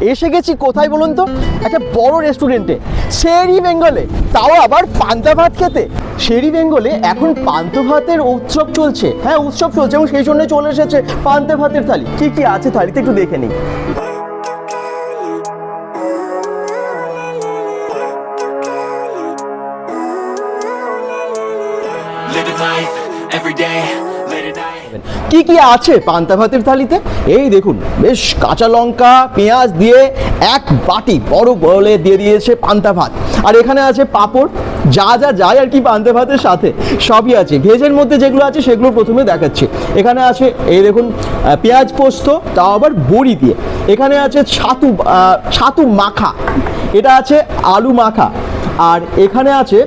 এসে গেছি কোথায় বলুন তো? একটা বড় রেস্টুরেন্টে শেরি বেঙ্গলে তাও আবার পান্তা ভাত খেতে। শেরি বেঙ্গলে এখন পান্তা ভাতের উৎসব চলছে। হ্যাঁ উৎসব চলছে এবং সেই জন্য চলে এসেছে পান্তা ভাতের থালি। কি কি আছে থালিতে একটু দেখে নিই। Every day, night. কি কি আছে পান্তা ভাতের থালিতে? এই দেখুন, বেশ কাঁচা লঙ্কা, পেঁয়াজ দিয়ে এক বাটি বড় বলে দিয়ে দিয়েছে পান্তা ভাত। আর এখানে আছে পাঁপড়। যা যা যায় আর কি পান্তা ভাতের সাথে, সবই আছে। ভেজের মধ্যে যেগুলো আছে সেগুলো প্রথমে দেখাচ্ছি। এখানে আছে, এই দেখুন পেঁয়াজ পোস্ত, তাও আবার বড়ি দিয়ে। এখানে আছে ছাতু ছাতু মাখা। এটা আছে আলু মাখা। আর এখানে আছে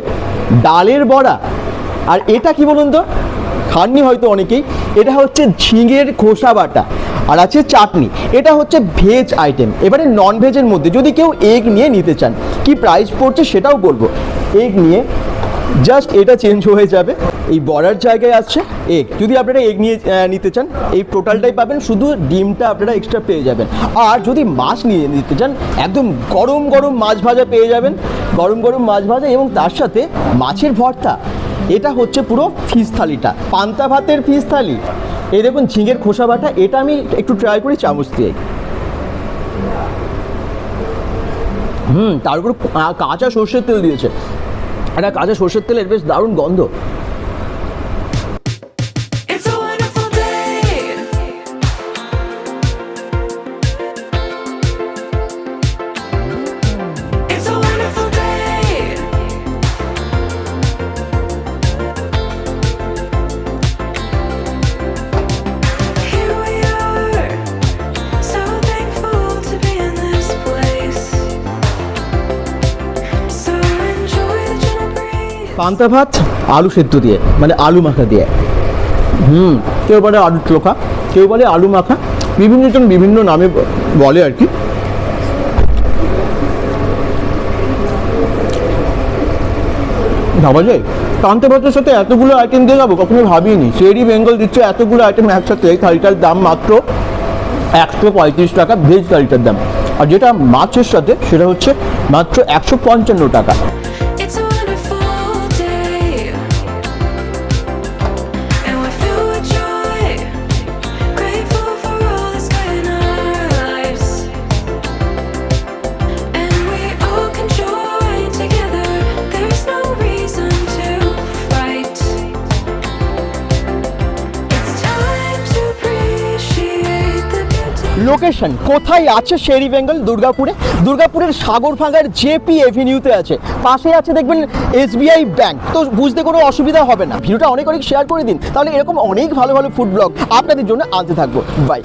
ডালের বড়া। আর এটা কি বলুন তো? খাননি হয়তো অনেকেই। এটা হচ্ছে ঝিঙের খোসা বাটা, আর আছে চাটনি। এটা হচ্ছে ভেজ আইটেম এবারে নন ভেজের মধ্যে যদি কেউ এগ নিয়ে নিতে চান, কি প্রাইস পড়ছে সেটাও বলব। এগ নিয়ে জাস্ট এটা চেঞ্জ হয়ে যাবে। এই বড়ার জায়গায় আসছে এগ যদি আপনারা এগ নিয়ে নিতে চান, এই টোটালটাই পাবেন। শুধু ডিমটা আপনারা এক্সট্রা পেয়ে যাবেন। আর যদি মাছ নিয়ে নিতে চান, একদম গরম গরম মাছ ভাজা পেয়ে যাবেন। গরম গরম মাছ ভাজা এবং তার সাথে মাছের ভর্তা। এটা হচ্ছে পুরো ফিস থালিটা। পান্তা ভাতের ফিস থালি। এই দেখুন ঝিঙের খোসা বাটা, এটা আমি একটু ট্রাই করি চামচ দিয়ে। হুম, তার উপর কাঁচা সর্ষের তেল দিয়েছে। একটা কাঁচা সর্ষের তেলের বেশ দারুণ গন্ধ। পান্তা ভাত, আলু সেদ্ধ দিয়ে মানে আলু মাখা দিয়ে। হুম, কেউ বলে আলু চোখা, কেউ বলে আলু মাখা, বিভিন্ন জন বিভিন্ন নামে বলে আর কি। ভাবা যায়? পান্তা ভাতের সাথে এতগুলো আইটেম দিয়ে যাব, কখনো ভাবিনি। শেরি বেঙ্গল দিচ্ছে এতগুলো আইটেম একসাথে এই থালিটার দাম মাত্র একশো পঁয়ত্রিশ টাকা ভেজ থালিটার দাম। আর যেটা মাছের সাথে, সেটা হচ্ছে মাত্র একশো পঞ্চান্ন টাকা। লোকেশন কোথায় আছে শেরি বেঙ্গল দুর্গাপুরে? দুর্গাপুরের সাগর সাগরভাঙ্গার জেপি এভিনিউতে আছে। পাশে আছে দেখবেন এসবিআই ব্যাংক তো বুঝতে কোনো অসুবিধা হবে না। ভিডিওটা অনেক অনেক শেয়ার করে দিন। তাহলে এরকম অনেক ভালো ভালো ফুড ব্লগ আপনাদের জন্য আনতে থাকব। বাই